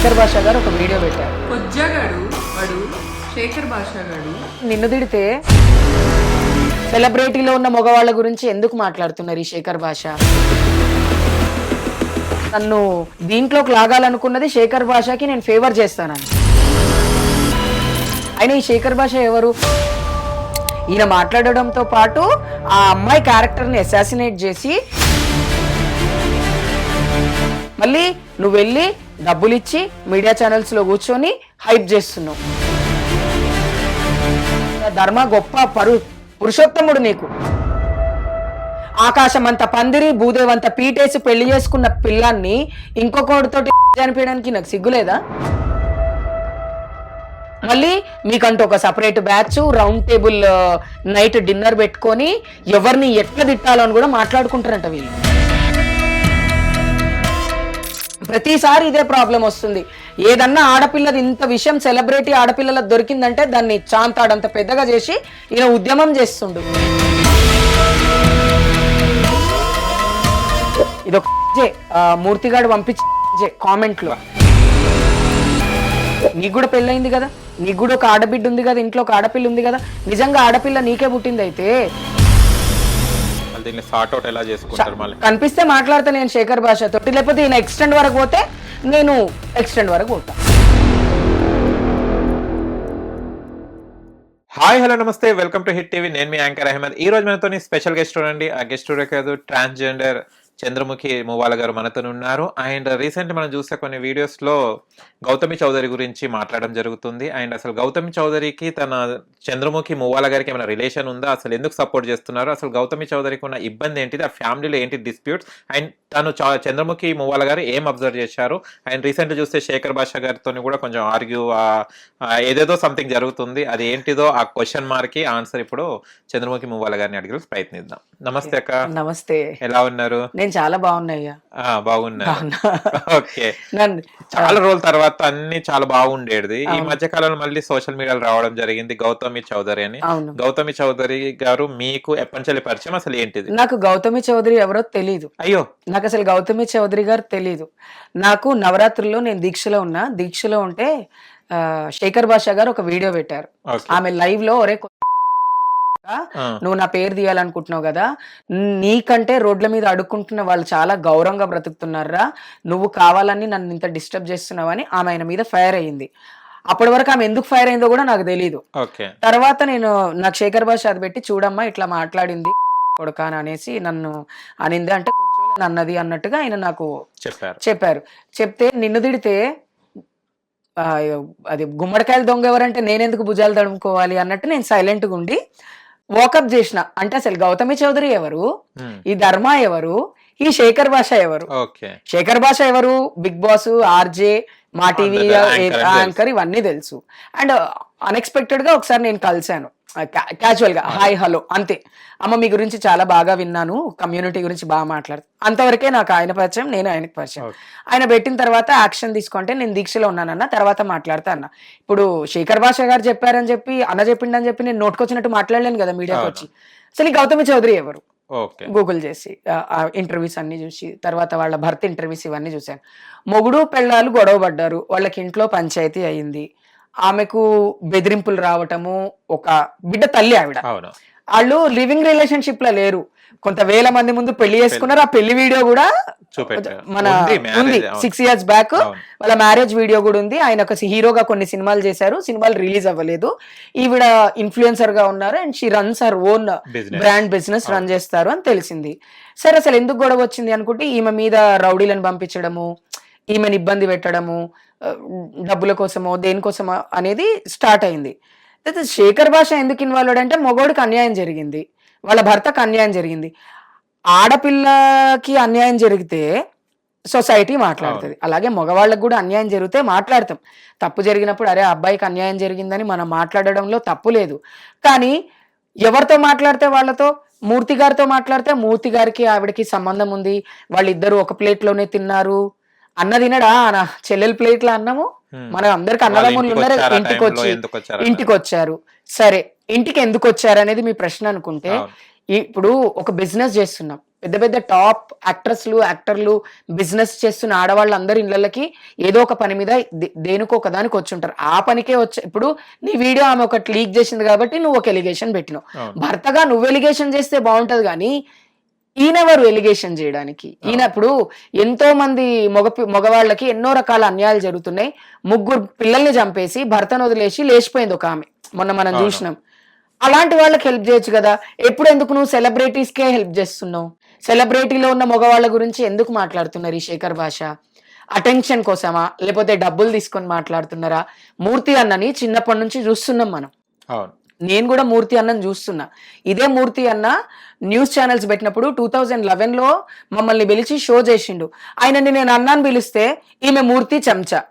శేఖర్ భాష గారు ఒక వీడియో పెట్టారు. కొజ్జగాడు వాడు శేఖర్ భాషగాడు నిన్ను తిడితే సెలబ్రిటీలో ఉన్న మగవాళ్ళ గురించి ఎందుకు మాట్లాడుతున్నారు ఈ శేఖర్ భాష? నన్ను దీంట్లోకి లాగాలనుకున్నది శేఖర్ భాషకి నేను ఫేవర్ చేస్తానని. అయినా ఈ శేఖర్ భాష ఎవరు? ఈయన మాట్లాడడంతో పాటు ఆ అమ్మాయి క్యారెక్టర్ని అసాసినేట్ చేసి మళ్ళీ నువ్వు వెళ్ళి డబ్బులు ఇచ్చి మీడియా ఛానల్స్లో కూర్చొని హైప్ చేస్తున్నావు. ధర్మ గొప్ప పరు పురుషోత్తముడు నీకు. ఆకాశం అంత పందిరి భూదేవంత పీటేసి పెళ్ళి చేసుకున్న పిల్లాన్ని ఇంకొకటితోటి చనిపోయడానికి నాకు సిగ్గులేదా? మళ్ళీ మీకంటూ ఒక separate batch round table night dinner పెట్టుకొని ఎవరిని ఎట్లా తిట్టాలో అని కూడా మాట్లాడుకుంటారంట వీళ్ళు. ప్రతిసారి ఇదే ప్రాబ్లం వస్తుంది. ఏదన్నా ఆడపిల్లది ఇంత విషయం సెలబ్రిటీ ఆడపిల్లలకు దొరికిందంటే దాన్ని చాంతాడంత పెద్దగా చేసి ఈయన ఉద్యమం చేస్తుండు. ఇదొక జే, మూర్తిగాడు పంపించే కామెంట్లు. నీకు కూడా పెళ్ళయింది కదా? నీకు కూడా ఒక ఆడబిడ్డ ఉంది కదా? ఇంట్లో ఒక ఆడపిల్ల ఉంది కదా? నిజంగా ఆడపిల్ల నీకే పుట్టింది అయితే దీన్ని సార్ట్ అవుట్ ఎలా చేసుకుంటారు మళ్ళీ? కనిపిస్తే మాట్లాడతా నేను శేఖర్ భాష తోటి లేకపోతే ఈయన ఎక్స్టెండ్ వరకు పోతే నేను ఎక్స్టెండ్ వరకు పోతా. Hi hello namaste. Welcome to Hit TV నేను మీ యాంకర్ అహ్మద్. ఈ రోజు మనతో స్పెషల్ గెస్ట్ చూడండి. ఆ గెస్ట్ కాదు ట్రాన్స్జెండర్ చంద్రముఖి మువాల గారు మనతో ఉన్నారు. అండ్ రీసెంట్ మనం చూసే కొన్ని వీడియోస్లో గౌతమి చౌదరి గురించి మాట్లాడడం జరుగుతుంది. అండ్ అసలు గౌతమి చౌదరికి తన చంద్రముఖి మువ్వాల గారికి ఏమైనా రిలేషన్ ఉందా? అసలు ఎందుకు సపోర్ట్ చేస్తున్నారు? అసలు గౌతమి చౌదరికి ఉన్న ఇబ్బంది ఏంటిది? ఆ ఫ్యామిలీలో ఏంటి డిస్ప్యూట్స్? అండ్ తను చంద్రముఖి మువ్వాల గారు ఏం అబ్జర్వ్ చేశారు? అండ్ రీసెంట్ చూస్తే శేఖర్ భాష గారితో కూడా కొంచెం ఆర్గ్యూ ఏదేదో సంథింగ్ జరుగుతుంది. అది ఏంటిదో ఆ క్వశ్చన్ మార్క్కి ఆన్సర్ ఇప్పుడు చంద్రముఖి మువ్వాల గారిని అడిగి ప్రయత్నిద్దాం. నమస్తే అక్క. నమస్తే. ఎలా ఉన్నారు? నేను చాలా బాగున్నాయ్యా. ఓకే. నన్ను చాలా రోజుల తర్వాత అన్ని చాలా బాగుండేది. ఈ మధ్య కాలంలో మళ్ళీ సోషల్ మీడియాలో రావడం జరిగింది గౌతమి చౌదరి అని. గౌతమి చౌదరి గారు మీకు ఎప్పటి పరిచయం? అసలు ఏంటిది? నాకు గౌతమి చౌదరి ఎవరో తెలీదు. అయ్యో. నాకు అసలు గౌతమి చౌదరి గారు తెలీదు. నాకు నవరాత్రుల్లో నేను దీక్షలో ఉన్నా. దీక్షలో ఉంటే శేఖర్ భాష గారు ఒక వీడియో పెట్టారు. ఆమె లైవ్లో ఒరే నువ్వు నా పేరు తీయాలనుకుంటున్నావు కదా? నీకంటే రోడ్ల మీద అడుక్కుంటున్న వాళ్ళు చాలా గౌరవంగా బ్రతుకుతున్నారా? నువ్వు కావాలని నన్ను ఇంత డిస్టర్బ్ చేస్తున్నావని ఆమె ఆయన మీద ఫైర్ అయ్యింది. అప్పటి వరకు ఆమె ఎందుకు ఫైర్ అయిందో కూడా నాకు తెలియదు తర్వాత నేను నాకు శేఖర్ భాష అది పెట్టి చూడమ్మా ఇట్లా మాట్లాడింది కొడుకా అని అనేసి నన్ను అనింది. అంటే కూర్చోలేను అన్నది అన్నట్టుగా ఆయన నాకు చెప్పారు. చెప్పారు. చెప్తే నిన్ను తిడితే అది గుమ్మడికాయలు దొంగ ఎవరంటే నేనెందుకు భుజాలు తడుముకోవాలి అన్నట్టు నేను సైలెంట్గా ఉండి వాకప్ చేసిన. అంటే అసలు గౌతమి చౌదరి ఎవరు? ఉమ్, ఈ ధర్మ ఎవరు? ఈ శేఖర్ భాష ఎవరు? శేఖర్ భాష ఎవరు? Bigg Boss RJ Maa TV. Anchor ఇవన్నీ తెలుసు. అండ్ అన్ఎక్స్పెక్టెడ్గా ఒకసారి నేను కలిశాను. క్యాజువల్గా హాయ్ హలో అంతే. అమ్మ మీ గురించి చాలా బాగా విన్నాను. కమ్యూనిటీ గురించి బాగా మాట్లాడు అంతవరకే నాకు ఆయన పరిచయం నేను ఆయనకి పరిచయం. ఆయన పెట్టిన తర్వాత యాక్షన్ తీసుకుంటే నేను దీక్షలో ఉన్నానన్న తర్వాత మాట్లాడతా అన్న. ఇప్పుడు శేఖర్ భాష గారు చెప్పారని చెప్పి అన్న చెప్పిండని చెప్పి నేను నోటుకొచ్చినట్టు మాట్లాడలేను కదా మీడియాకి. వచ్చి. అసలు గౌతమి చౌదరి ఎవరు? గూగుల్ చేసి ఇంటర్వ్యూస్ అన్ని చూసి తర్వాత వాళ్ళ భర్త ఇంటర్వ్యూస్ ఇవన్నీ చూశాను. మొగుడు పెళ్ళాలు గొడవ పడ్డారు వాళ్ళకి ఇంట్లో పంచాయతీ అయింది. ఆమెకు బెదిరింపులు రావటము ఒక బిడ్డ తల్లి ఆవిడ. వాళ్ళు లివింగ్ రిలేషన్షిప్లో లేరు. కొంత వేల మంది ముందు పెళ్ళి చేసుకున్నారు. ఆ పెళ్ళి వీడియో కూడా మన ఉంది. Six years back. వాళ్ళ మ్యారేజ్ వీడియో కూడా ఉంది. ఆయన ఒక హీరోగా కొన్ని సినిమాలు చేశారు. సినిమాలు రిలీజ్ అవ్వలేదు. ఈవిడ ఇన్ఫ్లుయెన్సర్గా ఉన్నారు and she runs her own. Brand business run చేస్తారు అని తెలిసింది. సరే అసలు ఎందుకు గొడవ వచ్చింది అనుకుంటే ఈమె మీద రౌడీలను పంపించడము ఈమెను ఇబ్బంది పెట్టడము డబ్బుల కోసమో దేనికోసమో అనేది స్టార్ట్ అయింది. అయితే శేఖర్ భాష ఎందుకు ఇన్వాల్వ్ అంటే మొగోడికి అన్యాయం జరిగింది. వాళ్ళ భర్తకు అన్యాయం జరిగింది. ఆడపిల్లకి అన్యాయం జరిగితే సొసైటీ మాట్లాడుతుంది. అలాగే మగవాళ్ళకి కూడా అన్యాయం జరిగితే మాట్లాడతాం. తప్పు జరిగినప్పుడు అరే అబ్బాయికి అన్యాయం జరిగిందని మనం మాట్లాడడంలో తప్పు లేదు. కానీ ఎవరితో మాట్లాడితే వాళ్ళతో? మూర్తి గారితో మాట్లాడితే మూర్తి గారికి ఆవిడకి సంబంధం ఉంది. వాళ్ళిద్దరు ఒక ప్లేట్లోనే తిన్నారు. అన్న తినడా? నా చెల్లెల ప్లేట్లో అన్నము. మన అందరికి అన్నదమ్ములు ఉన్నారు ఇంటికి వచ్చి ఇంటికి వచ్చారు సరే ఇంటికి ఎందుకు వచ్చారు అనేది మీ ప్రశ్న అనుకుంటే ఇప్పుడు ఒక బిజినెస్ చేస్తున్నాం. పెద్ద పెద్ద టాప్ యాక్ట్రెస్లు యాక్టర్లు బిజినెస్ చేస్తున్న ఆడవాళ్ళు అందరు ఇళ్ళకి ఏదో ఒక పని మీద దేనికో ఒక దానికి వచ్చి ఉంటారు ఆ పనికే వచ్చి ఇప్పుడు నీ వీడియో ఆమె ఒకటి లీక్ చేసింది కాబట్టి నువ్వు ఒక ఎలిగేషన్ పెట్టినావు. భర్తగా నువ్వు ఎలిగేషన్ చేస్తే బాగుంటది కానీ ఈయనెవరు ఎలిగేషన్ చేయడానికి. ఈయన ఇప్పుడు ఎంతో మంది మగ మగవాళ్ళకి ఎన్నో రకాల అన్యాయాలు జరుగుతున్నాయి. ముగ్గురు పిల్లల్ని చంపేసి భర్తను వదిలేసి లేచిపోయింది ఒక ఆమె. మొన్న మనం. చూసినాం. అలాంటి వాళ్ళకి హెల్ప్ చేయొచ్చు కదా. ఎప్పుడు ఎందుకు నువ్వు celebrities కే హెల్ప్ చేస్తున్నావు? సెలబ్రిటీలో ఉన్న మగవాళ్ళ గురించి ఎందుకు మాట్లాడుతున్నారు ఈ శేఖర్ భాష? అటెన్షన్ కోసమా? లేకపోతే డబ్బులు తీసుకొని మాట్లాడుతున్నారా? మూర్తి అన్నని చిన్నప్పటి నుంచి చూస్తున్నాం మనం. అవును. నేను కూడా మూర్తి అన్నని చూస్తున్నా. ఇదే మూర్తి అన్న న్యూస్ ఛానల్స్ పెట్టినప్పుడు టూ థౌజండ్ లెవెన్లో మమ్మల్ని పిలిచి షో చేసిండు. ఆయనని నేను అన్నాను పిలిస్తే ఈమె మూర్తి చెంచా.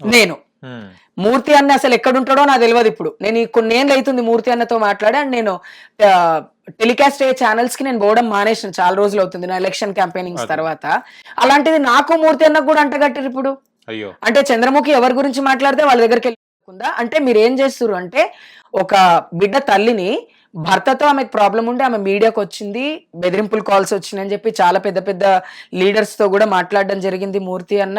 నేను. మూర్తి అన్న అసలు ఎక్కడుంటాడో నాకు తెలియదు ఇప్పుడు. నేను ఈ కొన్నేళ్ళు అవుతుంది మూర్తి అన్నతో మాట్లాడి అండ్ నేను టెలికాస్ట్ అయ్యే ఛానల్స్కి నేను పోవడం మానేసిన. చాలా రోజులు అవుతుంది నా ఎలక్షన్ క్యాంపెయినింగ్స్. తర్వాత. అలాంటిది నాకు మూర్తి అన్నకు కూడా అంటగట్టారు ఇప్పుడు. అయ్యో. అంటే చంద్రముఖి ఎవరి గురించి మాట్లాడితే వాళ్ళ దగ్గరికి వెళ్ళకుండా అంటే మీరు ఏం చేస్తారు అంటే ఒక బిడ్డ తల్లిని భర్తతో ఆమెకు ప్రాబ్లం ఉంటే ఆమె మీడియాకి వచ్చింది బెదిరింపులు కాల్స్ వచ్చినాయని చెప్పి చాలా పెద్ద పెద్ద లీడర్స్తో కూడా మాట్లాడడం జరిగింది మూర్తి అన్న.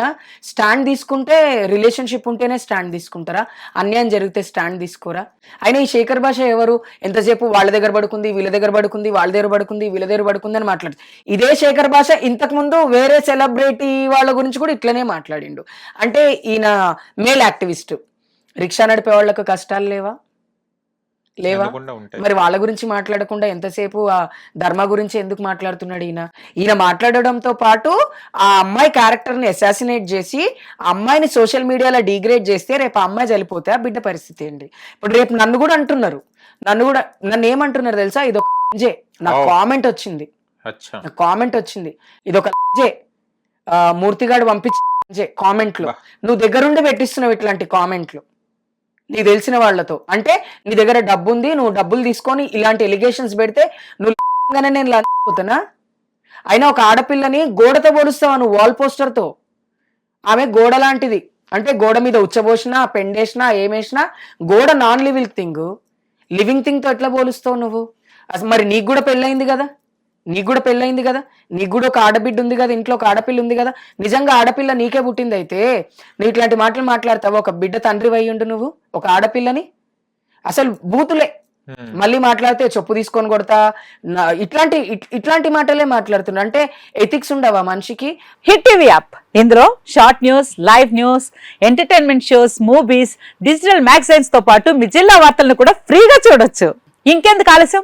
స్టాండ్ తీసుకుంటే రిలేషన్షిప్ ఉంటేనే స్టాండ్ తీసుకుంటారా? అన్యాయం జరిగితే స్టాండ్ తీసుకోరా? అయినా ఈ శేఖర్ భాష ఎవరు? ఎంతసేపు వాళ్ళ దగ్గర పడుకుంది వీళ్ళ దగ్గర పడుకుంది వాళ్ళ దగ్గర పడుకుంది వీళ్ళ దగ్గర పడుకుంది అని మాట్లాడుతుంది ఇదే శేఖర్ భాష ఇంతకుముందు వేరే సెలబ్రిటీ వాళ్ళ గురించి కూడా ఇట్లనే మాట్లాడిండు. అంటే ఈయన మేల్ యాక్టివిస్ట్ రిక్షా నడిపే వాళ్ళకు కష్టాలు లేవా? లేవా? మరి వాళ్ళ గురించి మాట్లాడకుండా ఎంతసేపు ఆ ధర్మ గురించి ఎందుకు మాట్లాడుతున్నాడు ఈయన? ఈయన మాట్లాడడంతో పాటు ఆ అమ్మాయి క్యారెక్టర్ని అసాసినేట్ చేసి ఆ అమ్మాయిని సోషల్ మీడియాలో డిగ్రేడ్ చేస్తే రేపు ఆ అమ్మాయి చనిపోతే ఆ బిడ్డ పరిస్థితి ఏంటి? ఇప్పుడు రేపు నన్ను కూడా అంటున్నారు. నన్ను కూడా నన్ను ఏమంటున్నారు తెలుసా? ఇది ఒక జే నాకు. కామెంట్ వచ్చింది. కామెంట్ వచ్చింది. ఇది ఒక జే మూర్తిగాడు పంపించే కామెంట్లు. నువ్వు దగ్గరుండి పెట్టిస్తున్నావు ఇట్లాంటి కామెంట్లు నీకు తెలిసిన వాళ్ళతో. అంటే నీ దగ్గర డబ్బు ఉంది నువ్వు డబ్బులు తీసుకొని ఇలాంటి ఎలిగేషన్స్ పెడితే నువ్వు నేను పోతున్నా? అయినా ఒక ఆడపిల్లని గోడతో పోలుస్తావా నువ్వు వాల్ పోస్టర్తో ఆమె గోడ లాంటిది. అంటే గోడ మీద ఉచ్చబోసినా పెండేసినా ఏమేసినా గోడ నాన్ లివింగ్ థింగ్ లివింగ్ థింగ్తో ఎట్లా పోలుస్తావు నువ్వు? అసలు మరి నీకు కూడా పెళ్ళయింది కదా? నీకు కూడా పెళ్ళయింది కదా? నీకు కూడా ఒక ఆడబిడ్డ ఉంది కదా? ఇంట్లో ఒక ఆడపిల్ల ఉంది కదా? నిజంగా ఆడపిల్ల నీకే పుట్టింది అయితే నువ్వు ఇట్లాంటి మాటలు మాట్లాడతావా? ఒక బిడ్డ తండ్రి అయ్యుండు నువ్వు? ఒక ఆడపిల్లని? అసలు బూతులే. మళ్ళీ మాట్లాడితే చెప్పు తీసుకొని కొడతా. ఇట్లాంటి ఇట్- ఇట్లాంటి మాటలే మాట్లాడుతున్నా. అంటే ఎథిక్స్ ఉండవా మనిషికి? Hit TV app. ఇందులో short news live news entertainment shows movies digital మ్యాగజైన్స్తో పాటు మీ జిల్లా వార్తలను కూడా ఫ్రీగా చూడొచ్చు. ఇంకెందుకు ఆలస్యం?